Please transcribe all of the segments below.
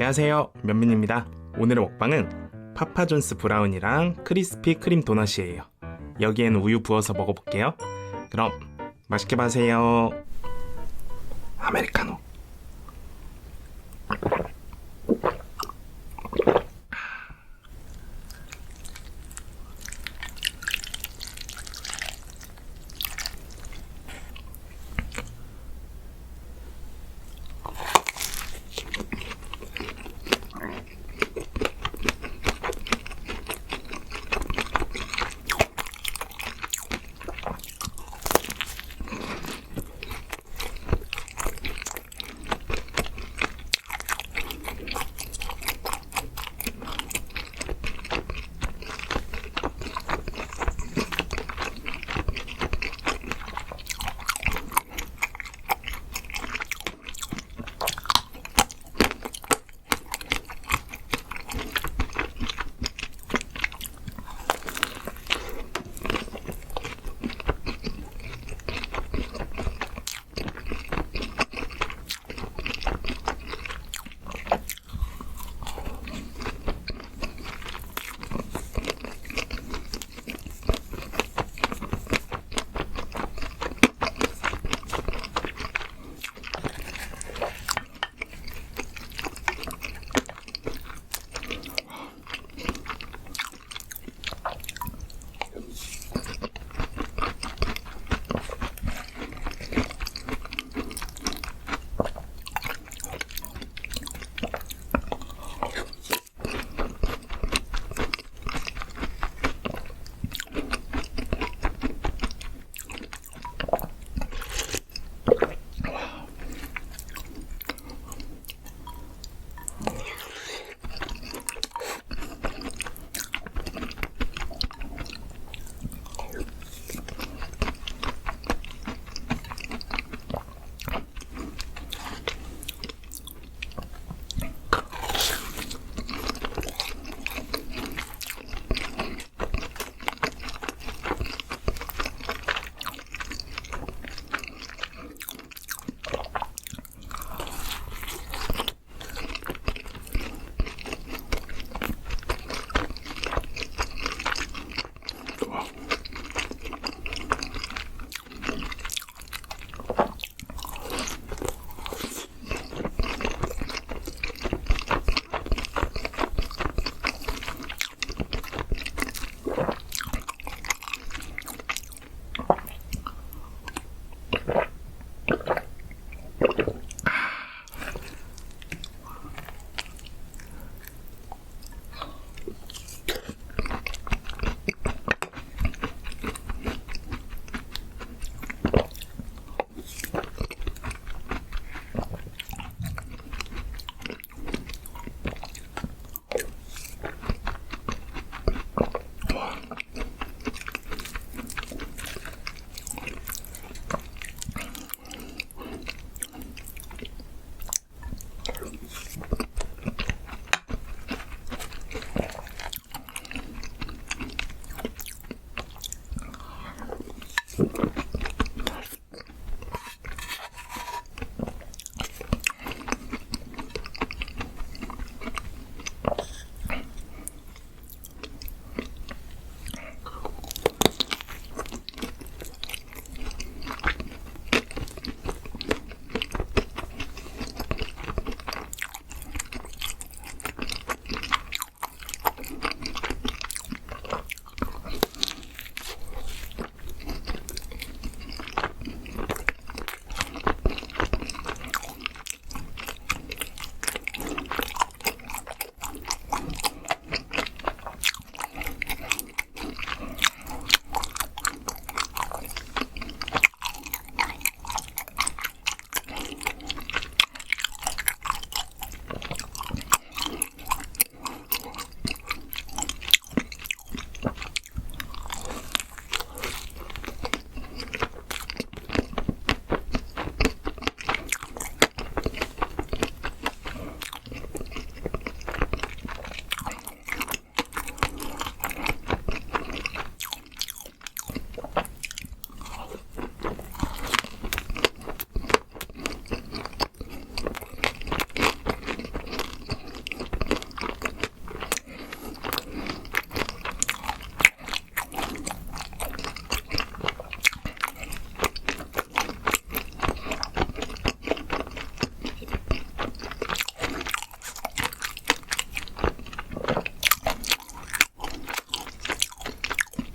안녕하세요. 면민입니다. 오늘의 먹방은 파파존스 브라운이랑 크리스피 크림 도넛이에요. 여기엔 우유 부어서 먹어볼게요. 그럼 맛있게 마세요. 아메리카노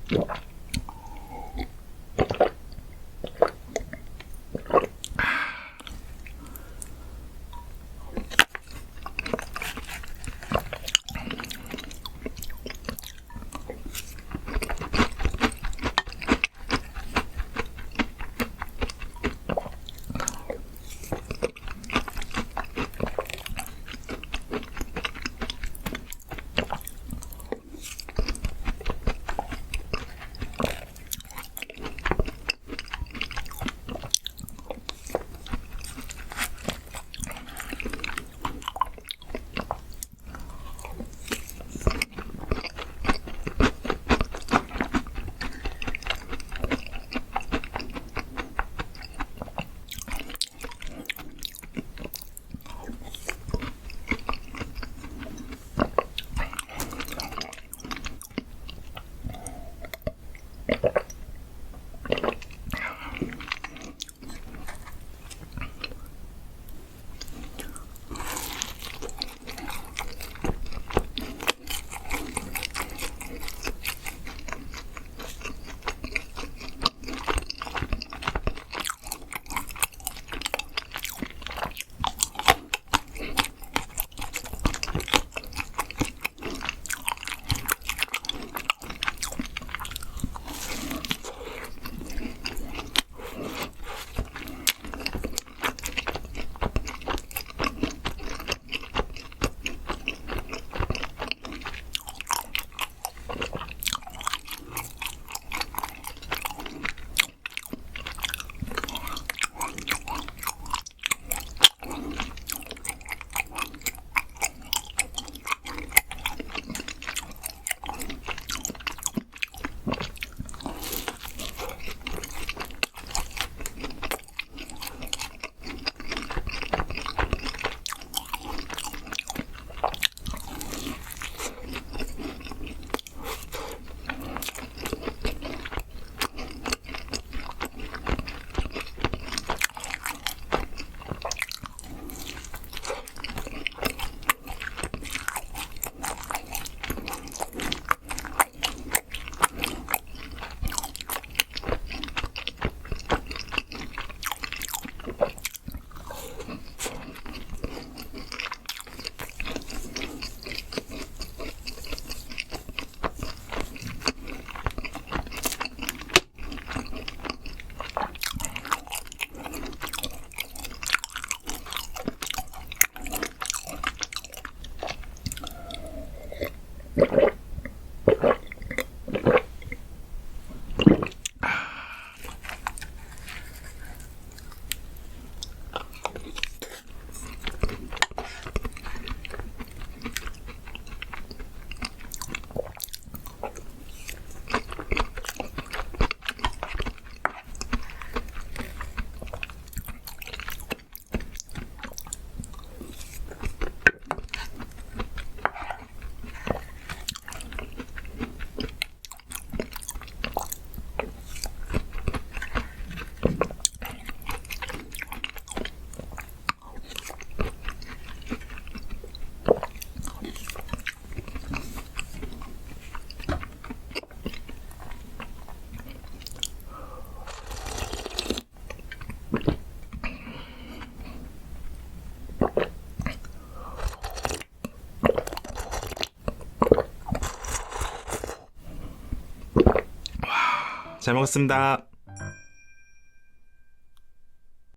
Yeah. 잘 먹었습니다.